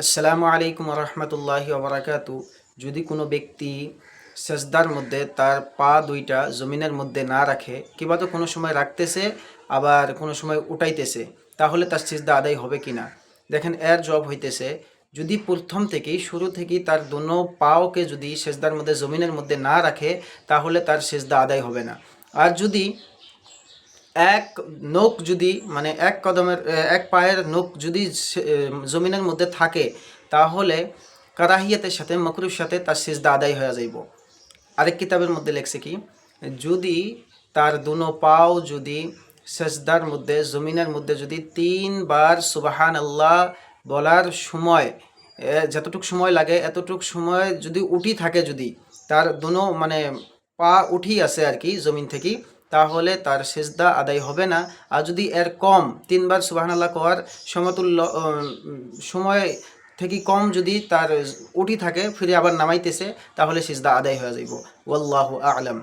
আসসালামু আলাইকুম রহমতুল্লাহি ওবরাকাতু। যদি কোনো ব্যক্তি সেজদার মধ্যে তার পা দুইটা জমিনের মধ্যে না রাখে, কিংবা তো কোনো সময় রাখতেছে, আবার কোনো সময় উঠাইতেছে, তাহলে তার সেজদা আদায় হবে কিনা? দেখেন, এর জব হইতেছে, যদি প্রথম থেকেই, শুরু থেকেই তার দোনো পাওকে যদি সেজদার মধ্যে, জমিনের মধ্যে না রাখে, তাহলে তার সেজদা আদায় হবে না। আর যদি এক নখ যদি মানে এক কদমের এক পায়ের নখ যদি জমিনের মধ্যে থাকে, তাহলে কারাহিয়াতের সাথে, মকরুর সাথে তার সিজদা আদায় হয়ে যাইব। আরেক কিতাবের মধ্যে লেখছে কি, যদি তার দুনো পাও যদি সেজদার মধ্যে, জমিনের মধ্যে যদি তিনবার সুবাহান আল্লাহ বলার সময় যতটুক সময় লাগে, এতটুক সময় যদি উঠি থাকে যদি, তার দুনো মানে পা উঠি আছে আর কি, জমিন থেকে তাহলে তার সেজদা আদায় হবে না। আর যদি এর কম, তিনবার সুবাহানাল্লাহ কোয়ার সমতুল্য সময় থেকে কম যদি তার উঠি থাকে, ফিরে আবার নামাইতেছে, তাহলে সেজদা আদায় হয়ে যাইব। ওল্লাহ আলাম।